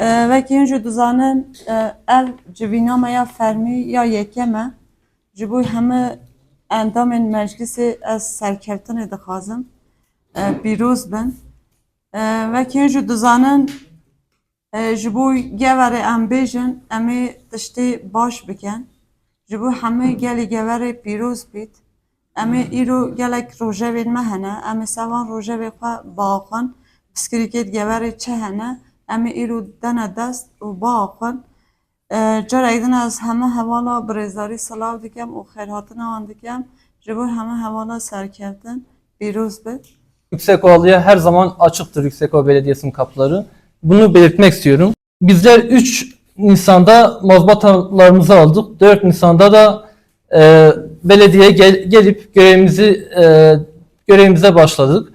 و که اینجور دزدانن، از جوینامه یا فرمی یا یکی جبوی همه اندام این مجلس از سرکه ات نده خازم، پیروز بن، و که اینجور دزدانن، جبوی گیرهای امپیشن، امی تشتی باش بکن، جبوی همه گلی گیرهای پیروز بید، امی ای رو گلک روزه بدم هنر، امی سه وان روزه بخواد باقان، اسکریکت گیرهای چه هنر؟ Em ê îro dene dest û biaxin. Ee, Carek din ez heme hevala birêzdarî silav dikim û xêrhatina wan dikim ji bo heme hevala serkeftin pîroz bit. Yüksekovalı'ya her zaman açıktır Yüksekova Belediyesi'nin kapıları. Bunu belirtmek istiyorum. Bizler 3 Nisan'da mazbatalarımızı aldık. 4 Nisan'da da e, belediyeye gel- gelip görevimizi e, görevimize başladık.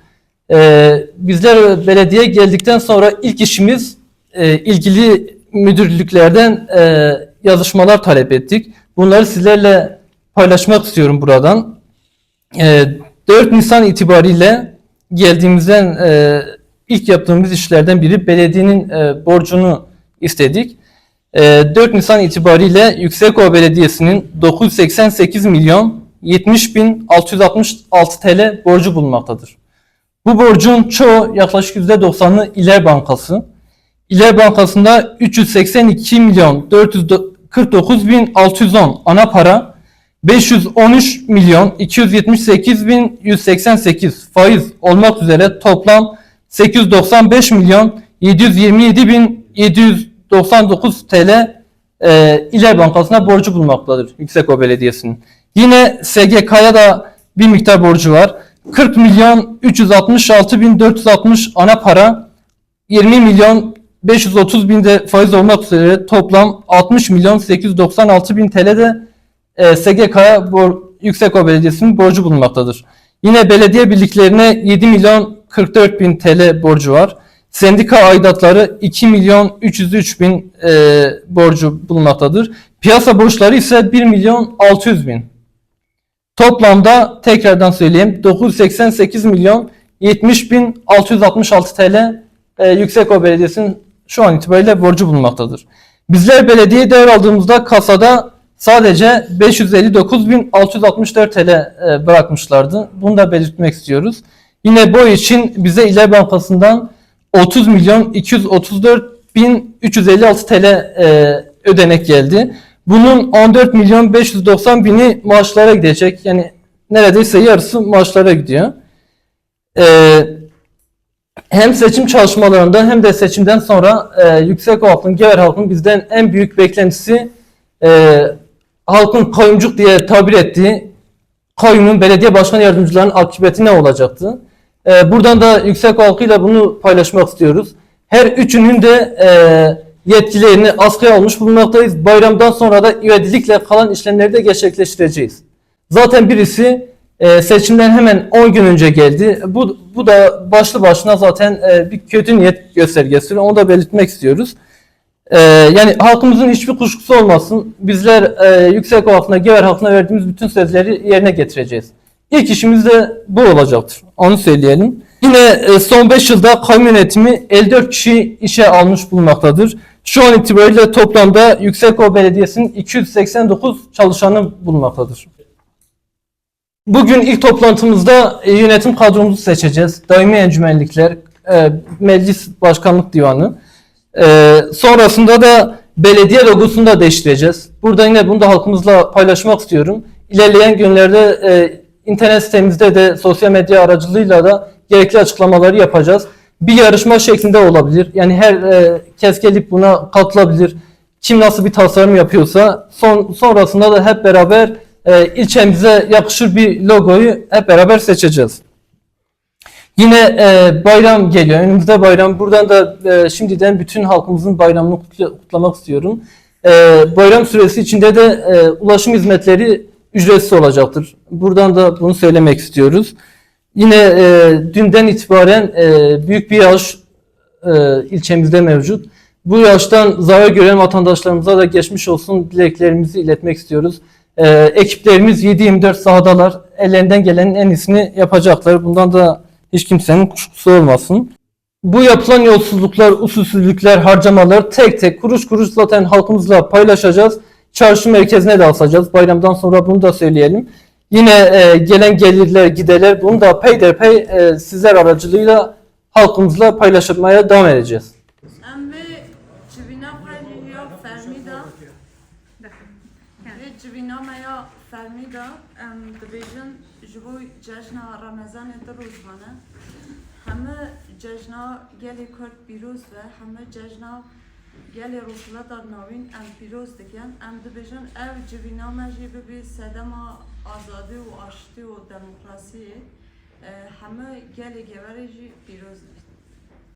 E, bizler belediye geldikten sonra ilk işimiz e, ilgili müdürlüklerden e, yazışmalar talep ettik. Bunları sizlerle paylaşmak istiyorum buradan. E, 4 Nisan itibariyle geldiğimizden e, ilk yaptığımız işlerden biri belediyenin e, borcunu istedik. E, 4 Nisan itibariyle Yüksekova Belediyesi'nin 988 milyon 70 bin 666 TL borcu bulunmaktadır. Bu borcun çoğu yaklaşık %90'ı İler Bankası. İler Bankası'nda 382 milyon 449 bin 610 ana para, 513 milyon 278 bin 188 faiz olmak üzere toplam 895 milyon 727 bin 799 TL e, İler Bankası'na borcu bulunmaktadır Yüksekova Belediyesi'nin. Yine SGK'ya da bir miktar borcu var. 40 milyon 366 bin 460 ana para, 20 milyon 530 bin de faiz olmak üzere toplam 60 milyon 896 bin TL de e, SGK'ya Yüksekova Belediyesi'nin borcu bulunmaktadır. Yine belediye birliklerine 7 milyon 44 bin TL borcu var. Sendika aidatları 2 milyon 303 bin e, borcu bulunmaktadır. Piyasa borçları ise 1 milyon 600 bin. Toplamda tekrardan söyleyeyim 988 milyon 70 bin 666 TL e, Yüksekova Belediyesi'nin şu an itibariyle borcu bulunmaktadır. Bizler belediye devraldığımızda kasada sadece 559 bin 664 TL e, bırakmışlardı. Bunu da belirtmek istiyoruz. Yine bu için bize İler Bankası'ndan 30 milyon 234 bin 356 TL e, ödenek geldi. Bunun 14 milyon 590 bini maaşlara gidecek. Yani neredeyse yarısı maaşlara gidiyor. Ee, hem seçim çalışmalarında hem de seçimden sonra e, yüksek halkın, Gever halkın bizden en büyük beklentisi e, halkın koyumcuk diye tabir ettiği koyunun belediye başkan yardımcılarının akıbeti ne olacaktı? E, buradan da yüksek halkıyla bunu paylaşmak istiyoruz. Her üçünün de e, yetkilerini askıya almış bulunmaktayız. Bayramdan sonra da ivedilikle kalan işlemleri de gerçekleştireceğiz. Zaten birisi e, seçimden hemen 10 gün önce geldi. Bu, bu da başlı başına zaten e, bir kötü niyet göstergesi. Onu da belirtmek istiyoruz. E, yani halkımızın hiçbir kuşkusu olmasın. Bizler e, yüksek halkına, Gever halkına verdiğimiz bütün sözleri yerine getireceğiz. İlk işimiz de bu olacaktır. Onu söyleyelim. Yine son 5 yılda kamu yönetimi 54 kişi işe almış bulunmaktadır. Şu an itibariyle toplamda Yüksekova Belediyesi'nin 289 çalışanı bulunmaktadır. Bugün ilk toplantımızda e, yönetim kadromuzu seçeceğiz. Daimi encümenlikler, e, meclis başkanlık divanı. E, sonrasında da belediye logosunu da değiştireceğiz. Burada yine bunu da halkımızla paylaşmak istiyorum. İlerleyen günlerde internet sitemizde de sosyal medya aracılığıyla da gerekli açıklamaları yapacağız. Bir yarışma şeklinde olabilir. Yani her e, kez gelip buna katılabilir. Kim nasıl bir tasarım yapıyorsa son sonrasında da hep beraber e, ilçemize yakışır bir logoyu hep beraber seçeceğiz. Yine e, bayram geliyor. Önümüzde bayram. Buradan da e, şimdiden bütün halkımızın bayramını kutla- kutlamak istiyorum. E, bayram süresi içinde de e, ulaşım hizmetleri ücretsiz olacaktır. Buradan da bunu söylemek istiyoruz. Yine e, dünden itibaren e, büyük bir yağış e, ilçemizde mevcut. Bu yaştan zarar gören vatandaşlarımıza da geçmiş olsun dileklerimizi iletmek istiyoruz. E, ekiplerimiz 7-24 sahadalar. Ellerinden gelenin en iyisini yapacaklar. Bundan da hiç kimsenin kuşkusu olmasın. bu yapılan yolsuzluklar, usulsüzlükler, harcamalar tek tek kuruş kuruş zaten halkımızla paylaşacağız. Çarşı merkezine de asacağız. Bayramdan sonra bunu da söyleyelim. Yine e, gelen gelirler, giderler bunu da peyderpey e, sizler aracılığıyla halkımızla paylaşmaya devam edeceğiz. Em vê civîna ya fermî da vê civîna me ya fermî da em dibêjin ji bo cejna Remezanê di rûzvane hemû cejna gelê Kurd pîroz ve hemû cejna gelê Rojhilata Navîn em pîroz dikin em dibêjin ev civîna me jî bibê sedema azadî û aştî û demokrasiyê. Hemû gelê geverê jî pîroz bî